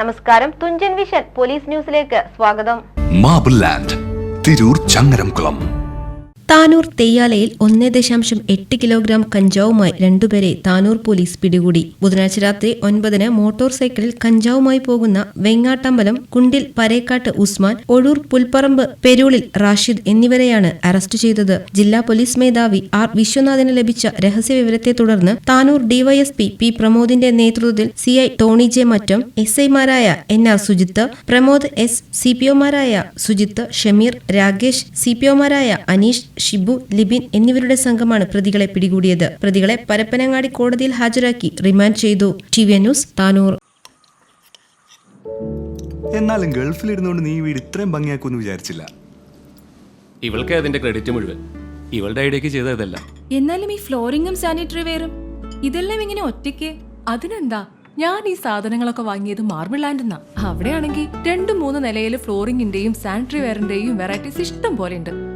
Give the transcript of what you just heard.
നമസ്കാരം. Thunchan vision police ന്യൂസിലേക്ക് സ്വാഗതം. Marble land Tirur Changaramkulam. Tanur തെയ്യാലയിൽ ഒന്നേ ദശാംശം എട്ട് കിലോഗ്രാം കഞ്ചാവുമായി രണ്ടുപേരെ താനൂർ പോലീസ് പിടികൂടി. ബുധനാഴ്ച രാത്രി ഒൻപതിന് മോട്ടോർ സൈക്കിളിൽ കഞ്ചാവുമായി പോകുന്ന വെങ്ങാട്ടമ്പലം കുണ്ടിൽ പരേക്കാട്ട് ഉസ്മാൻ ഒഴൂർ പുൽപ്പറമ്പ് പെരൂളിൽ റാഷിദ് എന്നിവരെയാണ് അറസ്റ്റ് ചെയ്തത്. ജില്ലാ പോലീസ് മേധാവി ആർ വിശ്വനാഥിന് ലഭിച്ച രഹസ്യ വിവരത്തെ തുടർന്ന് താനൂർ ഡിവൈഎസ്പി പി പ്രമോദിന്റെ നേതൃത്വത്തിൽ CI Tony J Mattam S ഐമാരായ N R Sujith Pramod S C P ഒമാരായ Sujith Shameer Rakesh C P ഒമാരായ അനീഷ് ഷിബു ലിബിൻ എന്നിവരുടെ സംഘമാണ് പ്രതികളെ പിടികൂടിയത്. പ്രതികളെ പരപ്പനങ്ങാടി കോടതിയിൽ ഹാജരാക്കി റിമാൻഡ് ചെയ്തു. T V news Tanur. എന്നാലും ഗൾഫിലിരുന്നുകൊണ്ട് നീ വീട് ഇത്രയും ഭംഗിയാക്കുമെന്ന് വിചാരിച്ചില്ല. ഇവൾക്ക് അതിന്റെ ക്രെഡിറ്റ് മുഴുവൻ. ഇവളുടെ ഐഡിയക്ക് ചെയ്തതല്ല എന്നാലും ഈ ഫ്ലോറിംഗും സാനിറ്ററി വെയറും ഇതെല്ലാം ഇങ്ങനെ ഒറ്റയ്ക്ക്? അതിനെന്താ? ഞാൻ ഈ സാധനങ്ങളൊക്കെ വാങ്ങിയത് മാർബിൾ ലാൻഡെന്നാ അവിടെയാണെങ്കിൽ രണ്ടും മൂന്ന് നിലയിൽ ഫ്ലോറിംഗിന്റെയും സാനിറ്ററി വെയറിന്റെയും വെറൈറ്റീസ് ഇഷ്ടം പോലെ ഉണ്ട്.